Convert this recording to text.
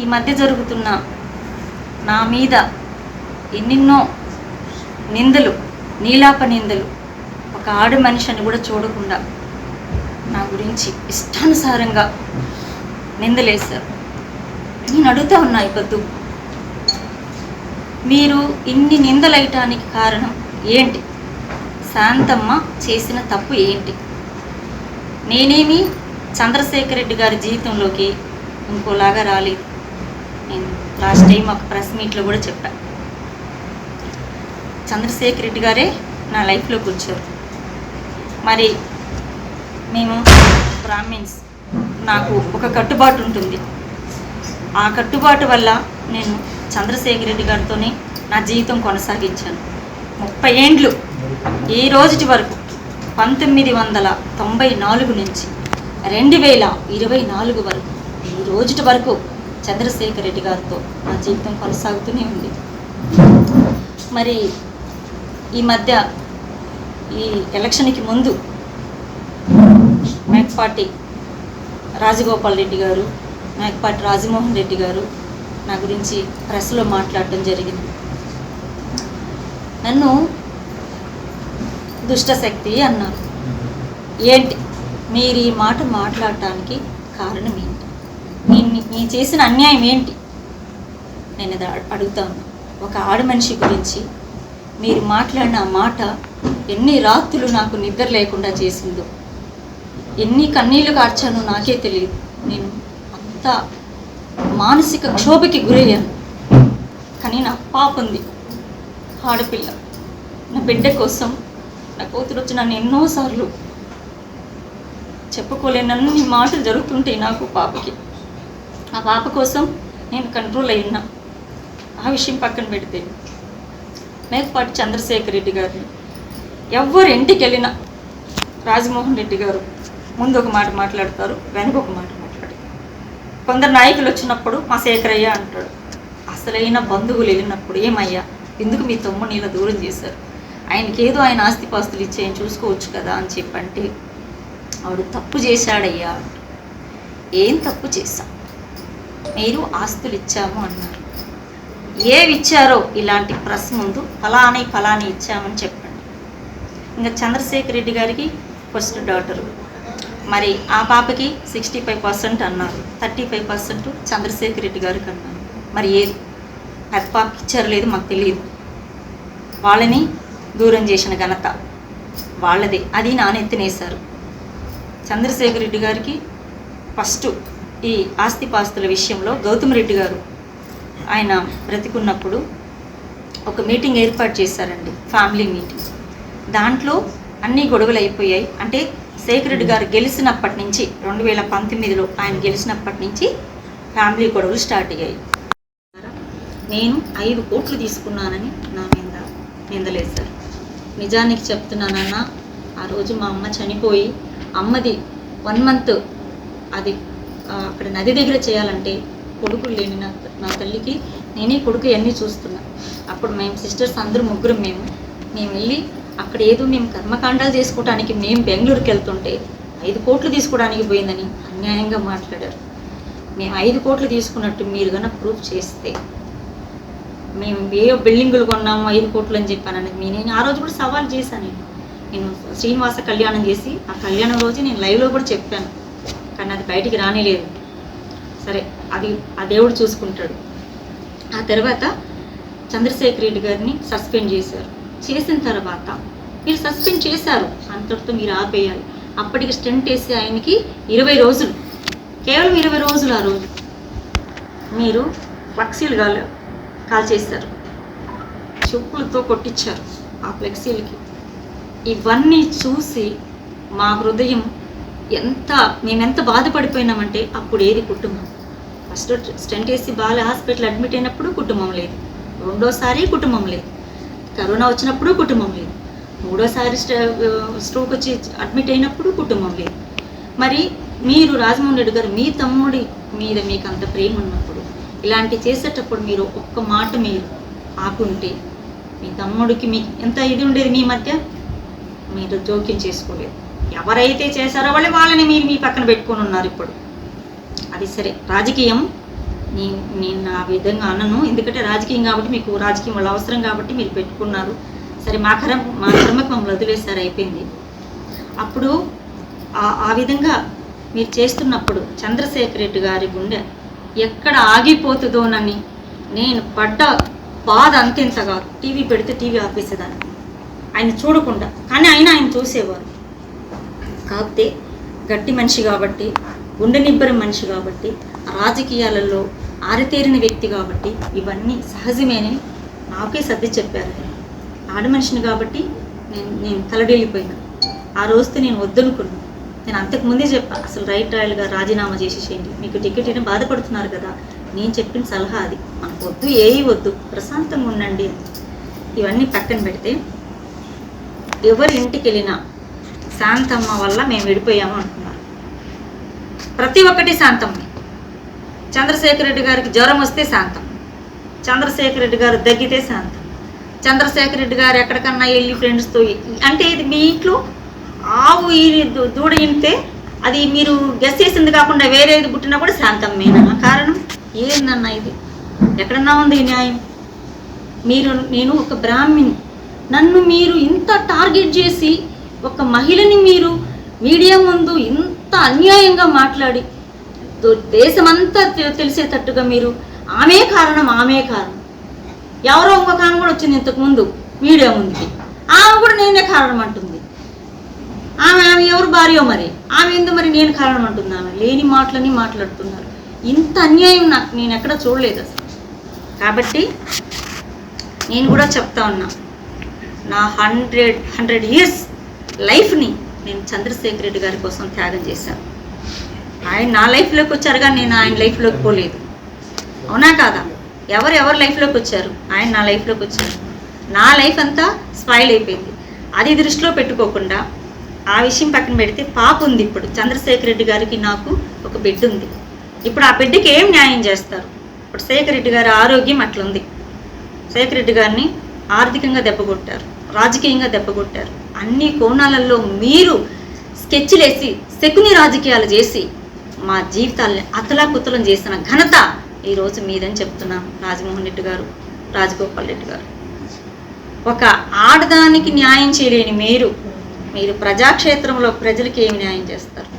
ఈ మధ్య జరుగుతున్న నా మీద ఎన్నెన్నో నిందలు నీలాప నిందలు ఒక ఆడ మనిషిని కూడా చూడకుండా నా గురించి ఇష్టానుసారంగా నిందలేశారు. నేను అడుగుతా ఉన్నా ఈ పొద్దు. మీరు ఇన్ని నిందలయటానికి కారణం ఏంటి? శాంతమ్మ చేసిన తప్పు ఏంటి? నేనేమి చంద్రశేఖర్ రెడ్డి గారి జీవితంలోకి ఇంకోలాగా రాలేదు. నేను లాస్ట్ టైం ఒక ప్రెస్ మీట్లో కూడా చెప్పా. చంద్రశేఖర్ రెడ్డి గారే నా లైఫ్లోకి వచ్చారు మరి మేము బ్రాహ్మిన్స్ నాకు ఒక కట్టుబాటు ఉంటుంది. ఆ కట్టుబాటు వల్ల నేను చంద్రశేఖర్ రెడ్డి గారితోనే నా జీవితం కొనసాగించాను. ముప్పై ఏండ్లు ఈ రోజుటి వరకు పంతొమ్మిది వందల తొంభై నాలుగు నుంచి రెండు వేల ఇరవై నాలుగు వరకు ఈ రోజుటి వరకు చంద్రశేఖర్ రెడ్డి గారితో నా జీవితం కొనసాగుతూనే ఉంది. మరి ఈ మధ్య ఈ ఎలక్షన్కి ముందు మేకపాటి రాజగోపాల్ రెడ్డి గారు మేకపాటి రాజమోహన్ రెడ్డి గారు నా గురించి ప్రెస్లో మాట్లాడటం జరిగింది. నన్ను దుష్టశక్తి అన్నారు. ఏంటి? మీరు ఈ మాట మాట్లాడటానికి కారణం ఏంటి? నేను మీ చేసిన అన్యాయం ఏంటి? నేను అది అడుగుతాను. ఒక ఆడ మనిషి గురించి మీరు మాట్లాడిన ఆ మాట ఎన్ని రాత్రులు నాకు నిద్ర లేకుండా చేసిందో ఎన్ని కన్నీళ్ళు కార్చానో నాకే తెలియదు. నేను అంత మానసిక క్షోభకి గురయ్యాను. కానీ నా పాప ఉంది. ఆడపిల్ల. నా బిడ్డ కోసం నా కూతురు వచ్చి నన్ను ఎన్నోసార్లు చెప్పుకోలేనన్ని మాటలు జరుగుతుంటాయి నాకు పాపకి. ఆ పాప కోసం నేను కంట్రోల్ అయినా ఆ విషయం పక్కన పెడితే మేకపాటి చంద్రశేఖర్ రెడ్డి గారిని ఎవ్వరు ఇంటికి వెళ్ళినా రాజమోహన్ రెడ్డి గారు ముందు ఒక మాట మాట్లాడతారు వెనక ఒక మాట మాట్లాడతారు. కొందరు నాయకులు వచ్చినప్పుడు మా శేఖరయ్య అంటాడు అసలైన బంధువులు వెళ్ళినప్పుడు ఏమయ్యా? ఎందుకు మీ తమ్ముని ఇలా దూరం చేశారు? ఆయనకి ఏదో ఆయన ఆస్తిపాస్తులు ఇచ్చి ఆయన చూసుకోవచ్చు కదా అని చెప్పంటే ఆవిడ తప్పు చేశాడయ్యా. ఏం తప్పు చేశాం మీరు ఆస్తులు ఇచ్చాము అన్నారు. ఏవి ఇచ్చారో ఇలాంటి ప్రెస్ ముందు ఫలాని ఫలాని ఇచ్చామని చెప్పండి. ఇంకా చంద్రశేఖర్ రెడ్డి గారికి ఫస్ట్ డాటరు మరి ఆ పాపకి సిక్స్టీ ఫైవ్ పర్సెంట్ అన్నారు. Thirty five percent Chandrashekar Reddy గారికి అన్నారు. మరి ఏది పెద్ద పాపకి ఇచ్చారో లేదు మాకు తెలియదు. వాళ్ళని దూరం చేసిన ఘనత వాళ్ళదే. అది నానెత్తినేశారు చంద్రశేఖర్ రెడ్డి గారికి ఫస్ట్ ఈ ఆస్తిపాస్తుల విషయంలో గౌతమ్ రెడ్డి గారు ఆయన బ్రతికున్నప్పుడు ఒక మీటింగ్ ఏర్పాటు చేశారండి ఫ్యామిలీ మీటింగ్. దాంట్లో అన్ని గొడవలు అయిపోయాయి. అంటే శేఖర్ రెడ్డి గారు గెలిచినప్పటి నుంచి రెండు వేల పంతొమ్మిదిలో ఆయన గెలిచినప్పటి నుంచి ఫ్యామిలీ గొడవలు స్టార్ట్ అయ్యాయి. నేను ఐదు కోట్లు తీసుకున్నానని నా మీద నిందలేశారు నిజానికి చెప్తున్నానన్నా ఆ రోజు మా అమ్మ చనిపోయి అమ్మది వన్ మంత్ అది అక్కడ నది దగ్గర చేయాలంటే కొడుకులు లేని నా నా తల్లికి నేనే కొడుకు అన్నీ చూస్తున్నా. అప్పుడు మేము సిస్టర్స్ అందరూ ముగ్గురు మేము. మేము వెళ్ళి అక్కడ ఏదో మేము కర్మకాండాలు చేసుకోవడానికి మేము బెంగళూరుకి వెళ్తుంటే ఐదు కోట్లు తీసుకోవడానికి పోయిందని అన్యాయంగా మాట్లాడారు. మేము ఐదు కోట్లు తీసుకున్నట్టు మీరు కనుక ప్రూఫ్ చేస్తే మేము ఏ బిల్డింగులు కొన్నాము ఐదు కోట్లు అని చెప్పానని మీ నేను ఆ రోజు కూడా సవాల్ చేశాను. నేను నేను శ్రీనివాస కళ్యాణం చేసి ఆ కళ్యాణం రోజు నేను లైవ్లో కూడా చెప్పాను. కానీ అది బయటికి రానేలేదు. సరే అది ఆ దేవుడు చూసుకుంటాడు. ఆ తర్వాత చంద్రశేఖర్ రెడ్డి గారిని సస్పెండ్ చేశారు. చేసిన తర్వాత మీరు సస్పెండ్ చేశారు. అంతటితో మీరు ఆపేయాలి. అప్పటికి స్టెంట్ వేసి ఆయనకి ఇరవై రోజులు. కేవలం ఇరవై రోజులు ఆ రోజు మీరు ఫ్లెక్సీలు కాల్ కాల్ చేశారు. చెప్పులతో కొట్టించారు ఆ ఫ్లెక్సీలకి. ఇవన్నీ చూసి మా హృదయం ఎంత మేమెంత బాధపడిపోయినామంటే అప్పుడు ఏది కుటుంబం. ఫస్ట్ స్టెంట్ వేసి బాల హాస్పిటల్ అడ్మిట్ అయినప్పుడు కుటుంబం లేదు. రెండోసారి కుటుంబం లేదు. కరోనా వచ్చినప్పుడు కుటుంబం లేదు. మూడోసారి స్ట్రోక్ వచ్చి అడ్మిట్ అయినప్పుడు కుటుంబం లేదు. మరి మీరు రాజమోహన్ రెడ్డి గారు మీ తమ్ముడి మీద మీకు అంత ప్రేమ ఉన్నప్పుడు ఇలాంటి చేసేటప్పుడు మీరు ఒక్క మాట మీరు ఆకుంటే మీ తమ్ముడికి మీకు ఎంత ఇది ఉండేది మీ మధ్య? మీరు జోక్యం చేసుకోలేదు. ఎవరైతే చేశారో వాళ్ళు వాళ్ళని మీరు మీ పక్కన పెట్టుకొని ఉన్నారు ఇప్పుడు. అది సరే. రాజకీయం నేను నేను ఆ విధంగా అనను. ఎందుకంటే రాజకీయం కాబట్టి మీకు రాజకీయం వల్ల అవసరం కాబట్టి మీరు పెట్టుకున్నారు. సరే మా కరం మా కర్మకు మమ్మల్ని వదిలేసారు అయిపోయింది. అప్పుడు ఆ- ఆ విధంగా మీరు చేస్తున్నప్పుడు చంద్రశేఖర్ రెడ్డి గారి గుండె ఎక్కడ ఆగిపోతుందోనని నేను పడ్డ బాధ అంతెంత టీవీ పెడితే టీవీ ఆపేసేదాన్ని. ఆయన చూడకుండా. కానీ ఆయన ఆయన చూసేవారు. కాకపోతే గట్టి మనిషి కాబట్టి గుండెనిబ్బరం మనిషి కాబట్టి రాజకీయాలలో ఆరితేరిన వ్యక్తి కాబట్టి ఇవన్నీ సహజమేనని నాకే సర్ది చెప్పారు ఆడ మనిషిని కాబట్టి నేను నేను తలడేలిపోయినా ఆ రోజుతో నేను వద్దనుకున్నాను నేను అంతకు ముందే చెప్పా అసలు రైట్ రాయల్గా రాజీనామా చేసేసేయండి. మీకు టికెట్ అయినా బాధపడుతున్నారు కదా. నేను చెప్పిన సలహా అది. మనకు వద్దు ఏవి వద్దు. ప్రశాంతంగా ఉండండి ఇవన్నీ పక్కన పెడితే ఎవరి ఇంటికి వెళ్ళినా శాంతమ్మ వల్ల మేము విడిపోయాము అంటున్నారు. ప్రతి ఒక్కటి శాంతమ్మ. చంద్రశేఖర్ రెడ్డి గారికి జ్వరం వస్తే శాంతం. చంద్రశేఖర్ రెడ్డి గారు దగ్గితే శాంతం. చంద్రశేఖర్ రెడ్డి గారు ఎక్కడికన్నా వెళ్ళి ఫ్రెండ్స్తో అంటే ఇది మీ ఇంట్లో ఆవు ఈ దూడ ఇంతే అది మీరు గెస్ చేసింది కాకుండా వేరేది పుట్టినా కూడా శాంతమ్మేనా? కారణం? ఏందన్నా ఇది? ఎక్కడన్నా ఉంది ఈ న్యాయం? మీరు నేను ఒక బ్రాహ్మిణి. నన్ను మీరు ఇంత టార్గెట్ చేసి ఒక మహిళని మీరు మీడియా ముందు ఇంత అన్యాయంగా మాట్లాడి దేశమంతా తెలిసేటట్టుగా మీరు ఆమె కారణం ఆమె కారణం. ఎవరో ఇంకొక ఆమె కూడా వచ్చింది ఇంతకు ముందు మీడియా ముందుకి. ఆమె కూడా నేనే కారణం అంటుంది. ఆమె ఆమె ఎవరు భార్యో మరి? ఆమె ఎందుకు మరి నేను కారణం అంటుంది ఆమె? లేని మాటలని మాట్లాడుతున్నారు. ఇంత అన్యాయం నాకు నేను ఎక్కడ చూడలేదు అసలు. కాబట్టి నేను కూడా చెప్తా ఉన్నా నా హండ్రెడ్ హండ్రెడ్ ఇయర్స్ లైఫ్ని నేను చంద్రశేఖర్ రెడ్డి గారి కోసం త్యాగం చేశాను. ఆయన నా లైఫ్లోకి వచ్చారు కానీ నేను ఆయన లైఫ్లోకి పోలేదు. అవునా కాదా? ఎవరు ఎవరు లైఫ్లోకి వచ్చారు? ఆయన నా లైఫ్లోకి వచ్చారు. నా లైఫ్ అంతా స్పాయిల్ అయిపోయింది. అది దృష్టిలో పెట్టుకోకుండా ఆ విషయం పక్కన పెడితే పాప ఉంది ఇప్పుడు. చంద్రశేఖర్ రెడ్డి గారికి నాకు ఒక బిడ్డ ఉంది. ఇప్పుడు ఆ బిడ్డకి ఏం న్యాయం చేస్తారు? ఇప్పుడు శేఖర్ రెడ్డి గారి ఆరోగ్యం అట్లుంది. శేఖర్ రెడ్డి గారిని ఆర్థికంగా దెబ్బకొట్టారు రాజకీయంగా దెబ్బకొట్టారు అన్ని కోణాలలో మీరు స్కెచ్లేసి శకుని రాజకీయాలు చేసి మా జీవితాల్ని అతలాకుతలం చేసిన ఘనత ఈరోజు మీదని చెప్తున్నాను రాజమోహన్ రెడ్డి గారు రాజగోపాల్ రెడ్డి గారు. ఒక ఆడదానికి న్యాయం చేయలేని మీరు మీరు ప్రజాక్షేత్రంలో ప్రజలకి ఏమి న్యాయం చేస్తారు?